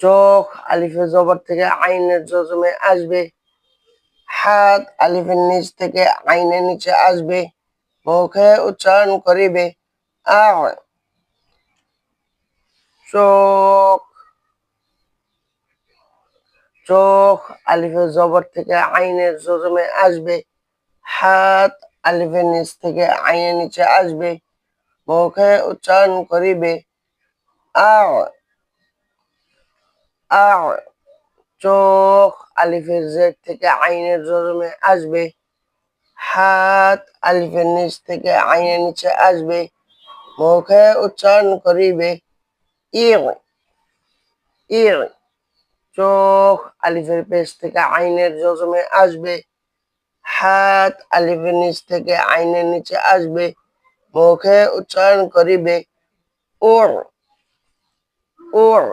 চোখ আলিফের জবর থেকে আইনের জজমে আসবে। হাত আলিফের নিচ থেকে আইনের নিচে আসবে। মুখে উচ্চারণ করিবে। চোখ চোখ আলিফের জবর থেকে আইনের জজমে আসবে। হাত আলিফের নিচ থেকে আইনের নিচে আসবে। মুখে উচ্চারণ করিবে। আ চোখ আলিফের জেড থেকে আইনের জজমে আসবে। হাত আলিফের নিচ থেকে আইনের নিচে আসবে। মুখে উচ্চারণ করিবে। ইর ইর, চোখ আলিফের পেশ থেকে আইনের জজমে আসবে। হাত আলিফের নিচ থেকে আইনের নিচে আসবে। মুখে উচ্চারণ করিবে। ওর ওর